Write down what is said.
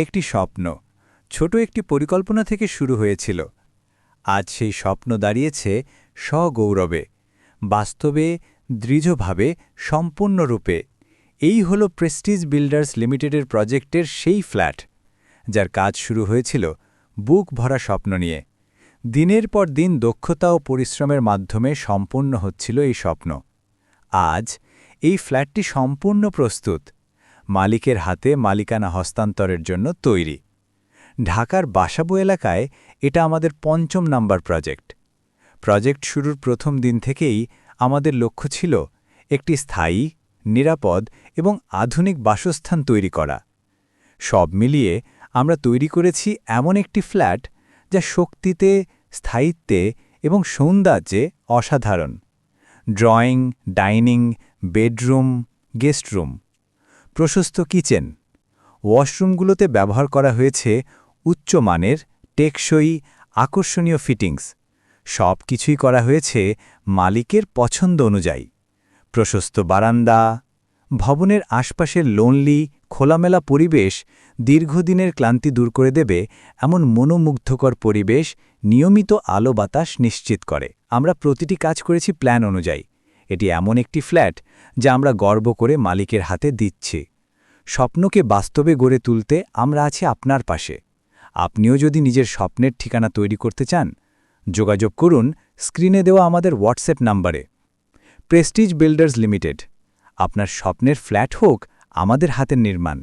একটি স্বপ্ন, ছোট একটি পরিকল্পনা থেকে শুরু হয়েছিল। আজ সেই স্বপ্ন দাঁড়িয়েছে স্বগৌরবে, বাস্তবে, দৃঢ়ভাবে, সম্পূর্ণরূপে। এই হল প্রেস্টিজ বিল্ডার্স লিমিটেডের প্রজেক্টের সেই ফ্ল্যাট, যার কাজ শুরু হয়েছিল বুক ভরা স্বপ্ন নিয়ে। দিনের পর দিন দক্ষতা ও পরিশ্রমের মাধ্যমে সম্পূর্ণ হচ্ছিল এই স্বপ্ন। আজ এই ফ্ল্যাটটি সম্পূর্ণ প্রস্তুত। মালিকের হাতে মালিকানা হস্তান্তরের জন্য তৈরি। ঢাকার বাসাবো এলাকায় এটা আমাদের পঞ্চম নাম্বার প্রজেক্ট। প্রজেক্ট শুরুর প্রথম দিন থেকেই আমাদের লক্ষ্য ছিল একটি স্থায়ী, নিরাপদ এবং আধুনিক বাসস্থান তৈরি করা। সব মিলিয়ে আমরা তৈরি করেছি এমন একটি ফ্ল্যাট যা শক্তিতে, স্থায়িত্বে এবং সৌন্দর্যে অসাধারণ। Drawing, dining, bedroom guest room প্রশস্ত কিচেন। ওয়াশরুমগুলোতে ব্যবহার করা হয়েছে উচ্চমানের টেকসই, আকর্ষণীয় ফিটিংস। সব কিছুই করা হয়েছে মালিকের পছন্দ অনুযায়ী। প্রশস্ত বারান্দা, ভবনের আশপাশের লোনলি খোলামেলা পরিবেশ দীর্ঘদিনের ক্লান্তি দূর করে দেবে এমন মনোমুগ্ধকর পরিবেশ নিয়মিত আলো বাতাস নিশ্চিত করে। আমরা প্রতিটি কাজ করেছি প্ল্যান অনুযায়ী। এটি এমন একটি ফ্ল্যাট যা আমরা গর্ব করে মালিকের হাতে দিচ্ছি। স্বপ্নকে বাস্তবে গড়ে তুলতে আমরা আছি আপনার পাশে। আপনিও যদি নিজের স্বপ্নের ঠিকানা তৈরি করতে চান, যোগাযোগ করুন স্ক্রিনে দেওয়া আমাদের হোয়াটসঅ্যাপ নাম্বারে। প্রেস্টিজ বিল্ডার্স লিমিটেড, আপনার স্বপ্নের ফ্ল্যাট হোক আমাদের হাতের নির্মাণ।